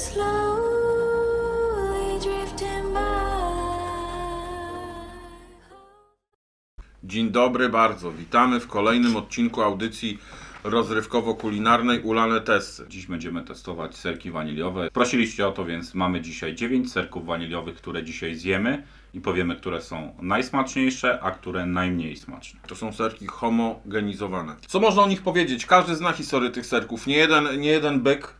slowly drifting by. Dzień dobry bardzo. Witamy w kolejnym odcinku audycji rozrywkowo-kulinarnej Ulane Testy. Dziś będziemy testować serki waniliowe. Prosiliście o to, więc mamy dzisiaj 9 serków waniliowych, które dzisiaj zjemy i powiemy, które są najsmaczniejsze, a które najmniej smaczne. To są serki homogenizowane. Co można o nich powiedzieć? Każdy zna historię tych serków. Nie jeden, nie jeden byk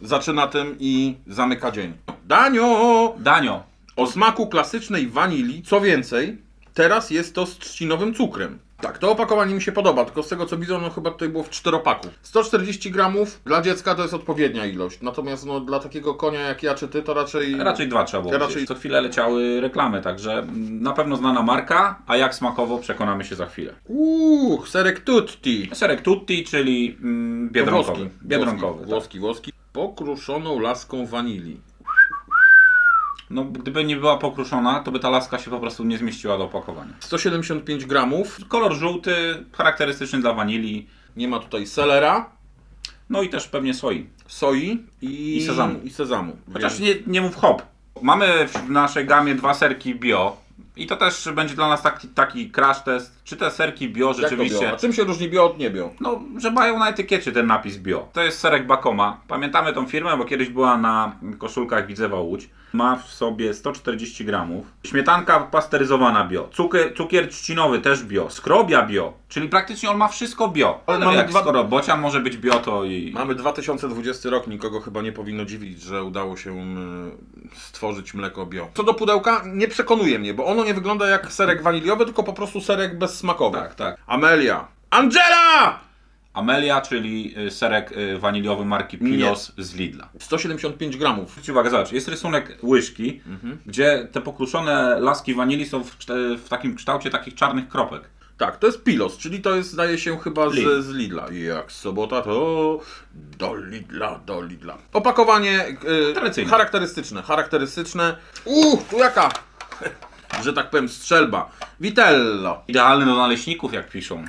zaczyna tym i zamyka dzień. Danio! Danio, O smaku klasycznej wanilii, co więcej, teraz jest to z trzcinowym cukrem. Tak, to opakowanie mi się podoba, tylko z tego co widzę, no chyba tutaj było w czteropaku. 140 gramów dla dziecka to jest odpowiednia ilość, natomiast no, dla takiego konia jak ja czy ty, to raczej... raczej dwa trzeba było Raczej-. Co chwilę leciały reklamy, także mm, na pewno znana marka, a jak smakowo przekonamy się za chwilę. Uuu, serek tutti. Serek tutti, czyli mm, biedronkowy. Włoski, biedronkowy, włoski, tak. włoski, włoski. Pokruszoną laską wanilii. No, gdyby nie była pokruszona, to by ta laska się po prostu nie zmieściła do opakowania. 175 gramów. Kolor żółty, charakterystyczny dla wanilii, Nie ma tutaj selera, no i też pewnie soi. soi i, I sezamu. I sezamu. Chociaż nie, nie mów hop. Mamy w naszej gamie dwa serki bio. I to też będzie dla nas taki, taki crash test, czy te serki bio Jak to rzeczywiście. bio? A czym się różni bio od niebio? No, że mają na etykiecie ten napis bio. To jest serek Bakoma. Pamiętamy tą firmę, bo kiedyś była na koszulkach Widzewa Łódź. Ma w sobie 140 gramów. Śmietanka pasteryzowana bio. Cukier, cukier trzcinowy też bio. Skrobia bio. Czyli praktycznie on ma wszystko bio. Ale mamy jak dwa- skoro bocian może być bio, to i... Mamy 2020 rok, nikogo chyba nie powinno dziwić, że udało się mm, stworzyć mleko bio. Co do pudełka, nie przekonuje mnie, bo ono nie wygląda jak serek waniliowy, tylko po prostu serek bezsmakowy. Tak, tak. Amelia. Angela! Amelia, czyli y, serek y, waniliowy marki Pilos z Lidla. 175 gramów. Zwróć uwagę, zobacz, jest rysunek łyżki, Mhm. gdzie te pokruszone laski wanilii są w, w takim kształcie takich czarnych kropek. Tak, to jest Pilos, czyli to jest, zdaje się, chyba z, Lidl. z Lidla. Jak sobota to do Lidla, do Lidla. Opakowanie y, Tradycyjne. charakterystyczne, charakterystyczne. Uuu, tu jaka, że tak powiem, strzelba. Vitello. Idealny do naleśników, jak piszą.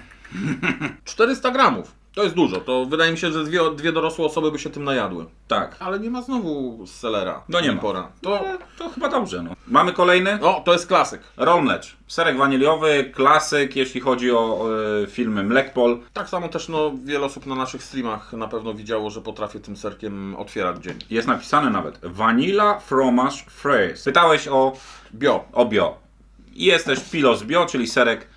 400 gramów. To jest dużo. To wydaje mi się, że dwie, dwie dorosłe osoby by się tym najadły. Tak. Ale nie ma znowu selera. No nie ma. Pora. To, To, to chyba dobrze, no. Mamy kolejny. o, to jest klasyk. Rolmlecz. Serek waniliowy, klasyk, jeśli chodzi o e, filmy Mlekpol. Tak samo też no, wiele osób na naszych streamach na pewno widziało, że potrafię tym serkiem otwierać dzień. Jest napisane nawet Vanilla Fromage Fraise. Pytałeś o, Bio. o bio. Jest też Pilos Bio, czyli serek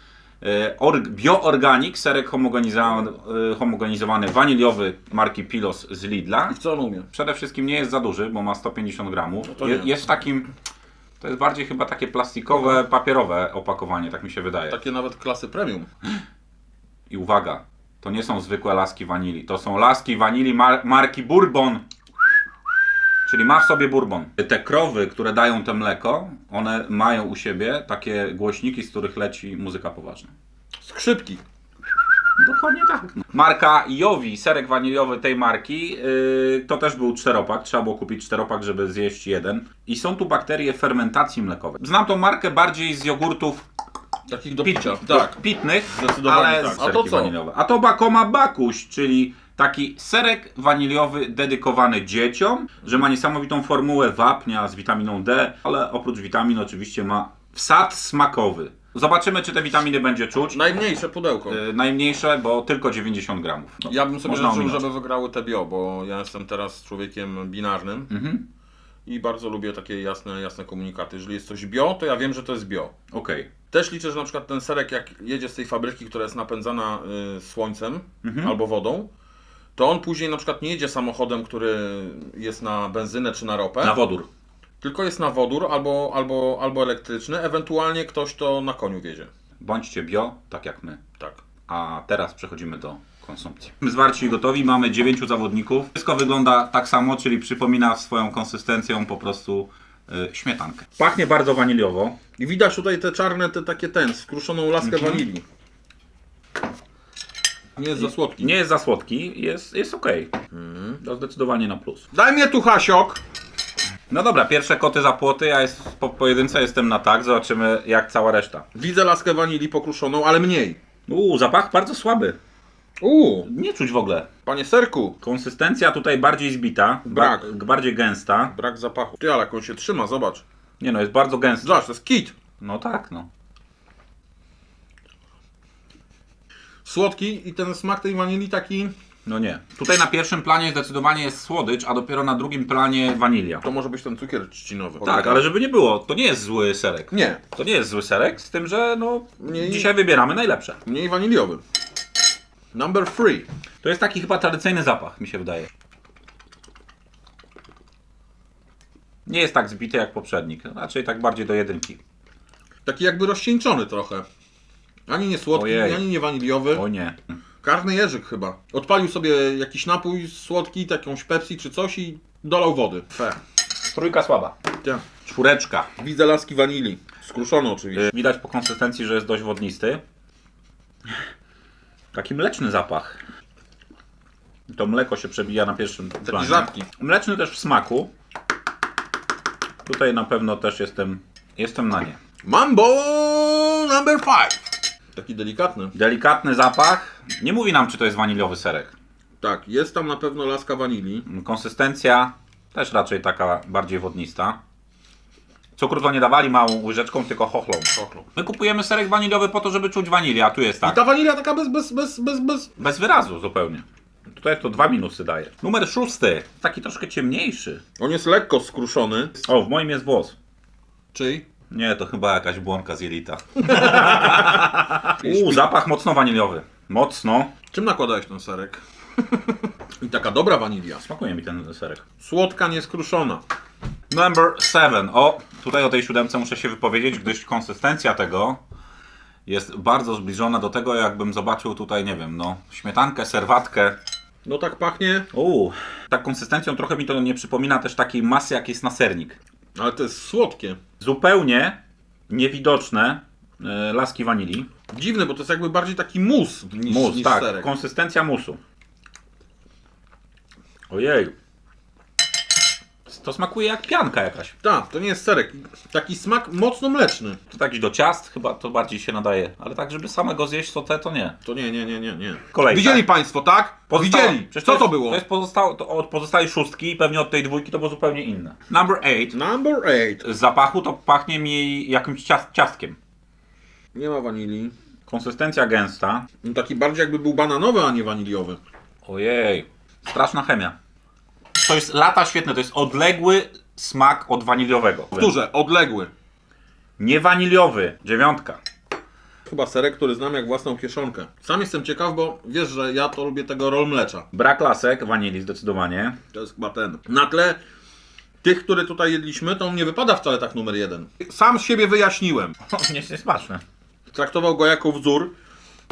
bioorganik, serek homogenizowany, e, homogenizowany waniliowy marki Pilos z Lidla. Co on umie? Przede wszystkim nie jest za duży, bo ma 150 gramów. No Je, jest w takim. To jest bardziej chyba takie plastikowe, papierowe opakowanie, tak mi się wydaje. Takie nawet klasy premium. I uwaga, to nie są zwykłe laski wanilii, to są laski wanilii mar marki Bourbon. Czyli ma w sobie bourbon. Te krowy, które dają to mleko, one mają u siebie takie głośniki, z których leci muzyka poważna. Skrzypki. Dokładnie tak. Marka Jowi, serek waniliowy tej marki, yy, to też był czteropak. Trzeba było kupić czteropak, żeby zjeść jeden. I są tu bakterie fermentacji mlekowej. Znam tą markę bardziej z jogurtów Takich do picia. do- Tak. pitnych, Zdecydowanie ale tak. z A to serki co? waniliowe. A to Bakoma Bakuś, czyli taki serek waniliowy dedykowany dzieciom, że ma niesamowitą formułę wapnia z witaminą D, ale oprócz witamin oczywiście ma wsad smakowy. Zobaczymy, czy te witaminy będzie czuć. Najmniejsze pudełko. Y, Najmniejsze, bo tylko 90 gramów. No, Ja bym sobie życzył, ominąć. żeby wygrały te bio, bo ja jestem teraz człowiekiem binarnym Mhm. i bardzo lubię takie jasne, jasne komunikaty. Jeżeli jest coś bio, to ja wiem, że to jest bio. Okej. Też liczę, że na przykład ten serek, jak jedzie z tej fabryki, która jest napędzana y, słońcem Mhm. albo wodą, to on później na przykład nie jedzie samochodem, który jest na benzynę czy na ropę, Na wodór. tylko jest na wodór albo, albo, albo elektryczny, ewentualnie ktoś to na koniu wiezie. Bądźcie bio, tak jak my. Tak. A teraz przechodzimy do konsumpcji. Zwarci i gotowi, mamy 9 zawodników. Wszystko wygląda tak samo, czyli przypomina swoją konsystencją po prostu y, śmietankę. Pachnie bardzo waniliowo. I widać tutaj te czarne, te takie ten, skruszoną laskę Mhm. wanilii. Nie jest za słodki. Nie jest za słodki, jest, jest ok. To zdecydowanie na plus. Daj mnie tu Hasiok! No dobra, pierwsze koty za płoty, ja jest, po pojedynce jestem na tak, zobaczymy jak cała reszta. Widzę laskę wanilii pokruszoną, ale mniej. Uuu, zapach bardzo słaby. Uuu, Nie czuć w ogóle. panie serku, Konsystencja tutaj bardziej zbita, Brak. ba- bardziej gęsta. brak zapachu. Ty, ale jak on się trzyma, zobacz. Nie no, jest bardzo gęsta. Zobacz, to jest kit. No tak, no. Słodki i ten smak tej wanilii taki, No nie. Tutaj na pierwszym planie zdecydowanie jest słodycz, a dopiero na drugim planie wanilia. to może być ten cukier trzcinowy. Tak, ale żeby nie było, to nie jest zły serek. Nie, To nie jest zły serek, z tym, że no Mniej- dzisiaj wybieramy najlepsze. mniej waniliowy. Number three. To jest taki chyba tradycyjny zapach, mi się wydaje. Nie jest tak zbity jak poprzednik, raczej tak bardziej do jedynki. Taki jakby rozcieńczony trochę. Ani nie słodki, Ojej. ani nie waniliowy. O nie. Karny jeżyk chyba. Odpalił sobie jakiś napój słodki, jakąś Pepsi czy coś i dolał wody. Fe. Trójka słaba. Ja. Czwóreczka. Widzę laski wanilii. Skruszony oczywiście. Y, Widać po konsystencji, że jest dość wodnisty. Taki mleczny zapach. To mleko się przebija na pierwszym planie. rzadki. Mleczny też w smaku. Tutaj na pewno też jestem, jestem na nie. Mambo number five. Taki delikatny. Delikatny zapach. Nie mówi nam, czy to jest waniliowy serek. Tak, jest tam na pewno laska wanilii. Konsystencja też raczej taka bardziej wodnista. Cukru to nie dawali małą łyżeczką, tylko chochlą. Chochlą. My kupujemy serek waniliowy po to, żeby czuć wanilię, a tu jest I tak. ta wanilia taka bez, bez, bez, bez, bez... Bez wyrazu zupełnie. Tutaj to dwa minusy daje. Numer szósty. Taki troszkę ciemniejszy. On jest lekko skruszony. O, w moim jest włos. Czyj? Nie, to chyba jakaś błonka z jelita. Uuu, zapach mocno waniliowy. Mocno. Czym nakładałeś ten serek? I taka dobra wanilia. Smakuje mi ten serek. Słodka, nieskruszona. Number 7. O, tutaj o tej siódemce muszę się wypowiedzieć, gdyż konsystencja tego jest bardzo zbliżona do tego, jakbym zobaczył tutaj, nie wiem, no, śmietankę, serwatkę. No tak pachnie, Uuu, tak konsystencją trochę mi to nie przypomina też takiej masy, jak jest na sernik. Ale to jest słodkie. Zupełnie niewidoczne e, laski wanilii. Dziwne, bo to jest jakby bardziej taki mus niż, Mus, niż tak, serek. konsystencja musu. Ojej. To smakuje jak pianka jakaś. Tak, to nie jest serek. Taki smak mocno mleczny. To taki do ciast chyba to bardziej się nadaje, ale tak, żeby samego zjeść to te, to nie. To nie, nie, nie, nie, nie. Kolejka. Widzieli Państwo, tak? Pozostała- Widzieli. Przecież Co jest, to było? To jest pozostało, to od pozostałej szóstki i pewnie od tej dwójki to było zupełnie inne. Number 8. Number 8. Z zapachu to pachnie mi jakimś ciast, ciastkiem. Nie ma wanilii. Konsystencja gęsta. No taki bardziej jakby był bananowy, a nie waniliowy. Ojej. Straszna chemia. To jest lata świetne, to jest odległy smak od waniliowego. Powtórzę, odległy. Nie waniliowy. Dziewiątka. Chyba serek, który znam jak własną kieszonkę. Sam jestem ciekaw, bo wiesz, że ja to lubię tego roll mlecza. Brak lasek, wanilii zdecydowanie. To jest chyba ten. Na tle tych, które tutaj jedliśmy, to on nie wypada wcale tak numer jeden. Sam z siebie wyjaśniłem. nie jest smaczne. Traktował go jako wzór,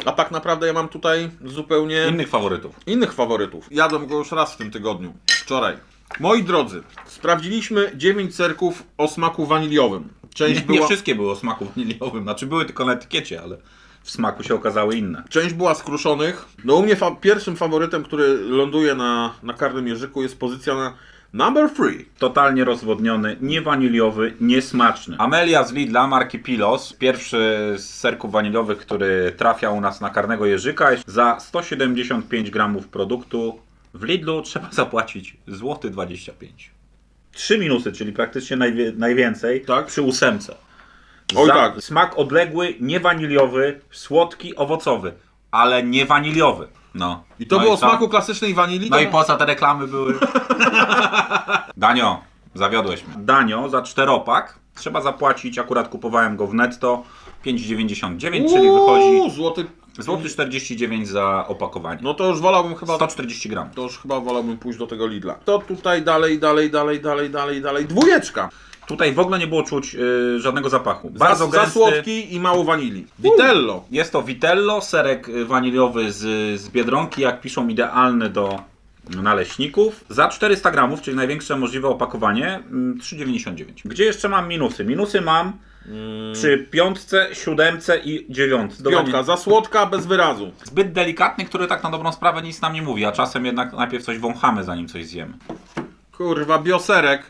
a tak naprawdę ja mam tutaj zupełnie Innych faworytów. innych faworytów. Jadłem go już raz w tym tygodniu. Wczoraj. Moi drodzy, sprawdziliśmy 9 serków o smaku waniliowym. Część Nie, nie była, wszystkie były o smaku waniliowym. Znaczy były tylko na etykiecie, ale w smaku się okazały inne. część była skruszonych. No u mnie fa pierwszym faworytem, który ląduje na, na karnym jeżyku jest pozycja na number 3. Totalnie rozwodniony, niewaniliowy, niesmaczny. Amelia z Lidla marki Pilos. Pierwszy z serków waniliowych, który trafia u nas na karnego jeżyka. Za 175 gramów produktu w Lidlu trzeba zapłacić złoty 25. Trzy minusy, czyli praktycznie najwie, najwięcej Tak. przy ósemce. Oj tak. Smak odległy, niewaniliowy, słodki, owocowy, ale niewaniliowy. No. I to no było o co? smaku klasycznej wanilii. No to... i po co te reklamy były? Danio, zawiodłeś mnie. Danio za czteropak trzeba zapłacić, akurat kupowałem go w netto, 5,99, czyli wychodzi złoty. złoty 49 za opakowanie. No to już wolałbym chyba 140 gram. To już chyba wolałbym pójść do tego Lidla. To tutaj dalej, dalej, dalej, dalej, dalej, dalej. Dwójeczka. Tutaj w ogóle nie było czuć y, żadnego zapachu. Za, Bardzo za gęsty. słodki i mało wanilii. Vitello. Jest to Vitello, serek y, waniliowy z, z Biedronki, jak piszą, idealny do naleśników. Za 400 gramów, czyli największe możliwe opakowanie, mm, 3,99. Gdzie jeszcze mam minusy? Minusy mam przy piątce, siódemce i dziewiątce. Piątka, za słodka, bez wyrazu. Zbyt delikatny, który tak na dobrą sprawę nic nam nie mówi, a czasem jednak najpierw coś wąchamy, zanim coś zjemy. Kurwa, bioserek.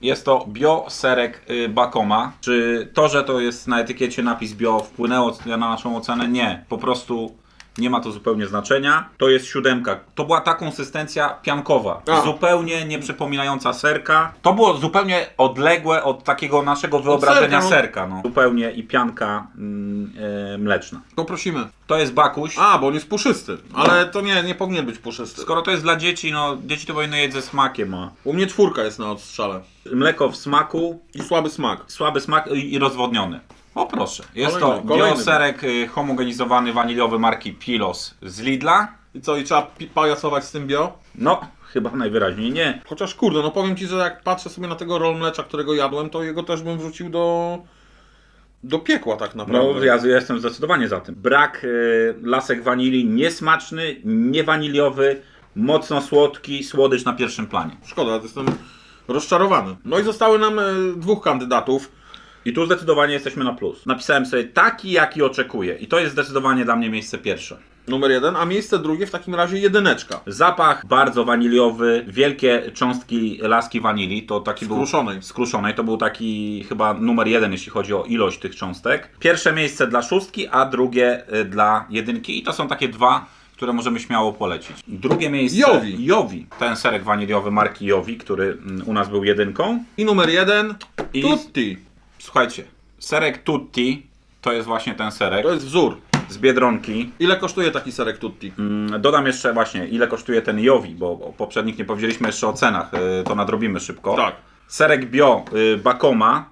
Jest to bio serek y, Bakoma. Czy to, że to jest na etykiecie napis bio wpłynęło na naszą ocenę? Nie. Po prostu Nie ma to zupełnie znaczenia. To jest siódemka. To była ta konsystencja piankowa. A. Zupełnie nie przypominająca serka. To było zupełnie odległe od takiego naszego wyobrażenia serka, serka. no. no. Zupełnie i pianka mm, e, mleczna. Poprosimy. To jest bakuś. A, bo on jest puszysty. Ale to nie, nie powinien być puszysty. Skoro to jest dla dzieci, no dzieci to powinny jeść ze smakiem. A. U mnie czwórka jest na odstrzale. Mleko w smaku, I słaby smak. słaby smak i i rozwodniony. O proszę, jest Kolejny, to kolejny. bioserek y, homogenizowany waniliowy marki Pilos z Lidla. I co, i trzeba pi- pajacować z tym bio? No, chyba najwyraźniej nie. Chociaż kurde, no powiem Ci, że jak patrzę sobie na tego roll mlecza, którego jadłem, to jego też bym wrzucił do... do piekła tak naprawdę. No, ja jestem zdecydowanie za tym. Brak y, lasek wanilii, niesmaczny, niewaniliowy, mocno słodki, słodycz na pierwszym planie. Szkoda, jestem rozczarowany. No i zostały nam e, dwóch kandydatów. I tu zdecydowanie jesteśmy na plus. Napisałem sobie taki, jaki oczekuję. I to jest zdecydowanie dla mnie miejsce pierwsze. Numer jeden, a miejsce drugie w takim razie jedyneczka. Zapach bardzo waniliowy, wielkie cząstki laski wanilii, to taki Skruszonej. był skruszonej, to był taki chyba numer jeden, jeśli chodzi o ilość tych cząstek. Pierwsze miejsce dla szóstki, a drugie y, dla jedynki i to są takie dwa, które możemy śmiało polecić. Drugie miejsce Jowi. Jowi. Ten serek waniliowy marki Jowi, który mm, u nas był jedynką. I numer jeden, I- Tutti. Słuchajcie, serek Tutti to jest właśnie ten serek To jest wzór. z Biedronki. Ile kosztuje taki serek Tutti? Mm, Dodam jeszcze właśnie, ile kosztuje ten Jowi, bo o poprzednich nie powiedzieliśmy jeszcze o cenach, y, to nadrobimy szybko. Tak. Serek Bio y, Bakoma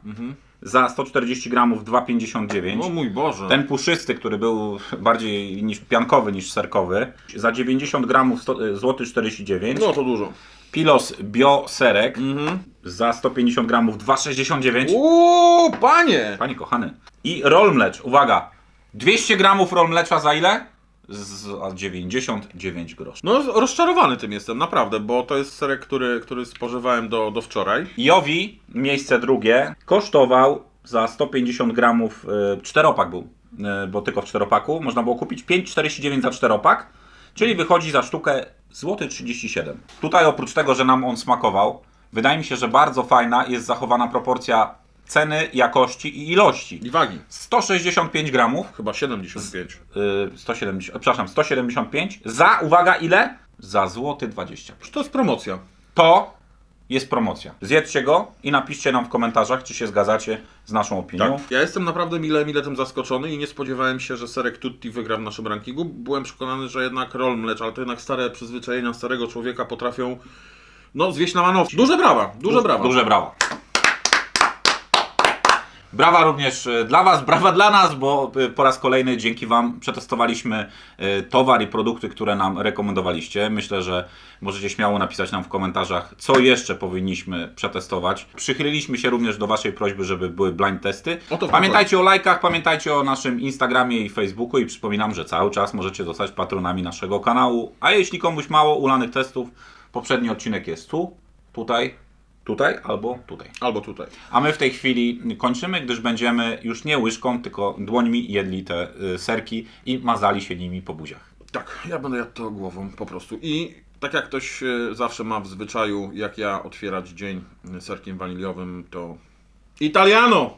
za 140 gramów 2,59. O mój Boże. Ten puszysty, który był bardziej niż piankowy niż serkowy, za 90 gramów 100, y, złoty 49. No to dużo. Pilos Bio Serek Mhm. za 150 gramów 2,69. Uuu, panie! Panie kochany. I roll mlecz, uwaga, 200 gramów roll mlecza za ile? Za 99 groszy. No rozczarowany tym jestem, naprawdę, bo to jest serek, który, który spożywałem do, do wczoraj. Jowi, miejsce drugie, kosztował za 150 gramów, y, czteropak był, y, bo tylko w czteropaku, można było kupić 5,49 za czteropak, czyli wychodzi za sztukę złoty 37. Tutaj oprócz tego, że nam on smakował, wydaje mi się, że bardzo fajna jest zachowana proporcja ceny, jakości i ilości. I wagi. 165 gramów, Chyba 75. y, 170, przepraszam, 175 za, uwaga, ile? Za złoty 20. Przecież to jest promocja. To jest promocja. Zjedzcie go i napiszcie nam w komentarzach, czy się zgadzacie z naszą opinią. Tak. Ja jestem naprawdę mile, mile tym zaskoczony i nie spodziewałem się, że serek Tutti wygra w naszym rankingu. Byłem przekonany, że jednak roll mlecz, ale to jednak stare przyzwyczajenia starego człowieka potrafią no zwieść na manowce. Duże brawa, duże brawa. Duże brawa. Brawa również e, dla Was, brawa dla nas, bo e, po raz kolejny dzięki Wam przetestowaliśmy e, towar i produkty, które nam rekomendowaliście. Myślę, że możecie śmiało napisać nam w komentarzach, co jeszcze powinniśmy przetestować. Przychyliliśmy się również do Waszej prośby, żeby były blind testy. Pamiętajcie o lajkach, pamiętajcie o naszym Instagramie i Facebooku i przypominam, że cały czas możecie zostać patronami naszego kanału. A jeśli komuś mało ulanych testów, poprzedni odcinek jest tu, tutaj, tutaj albo tutaj. Albo tutaj. A my w tej chwili kończymy, gdyż będziemy już nie łyżką, tylko dłońmi jedli te y, serki i mazali się nimi po buziach. Tak, ja będę jadł to głową po prostu. I tak jak ktoś e, zawsze ma w zwyczaju, jak ja otwierać dzień e, serkiem waniliowym, to Italiano!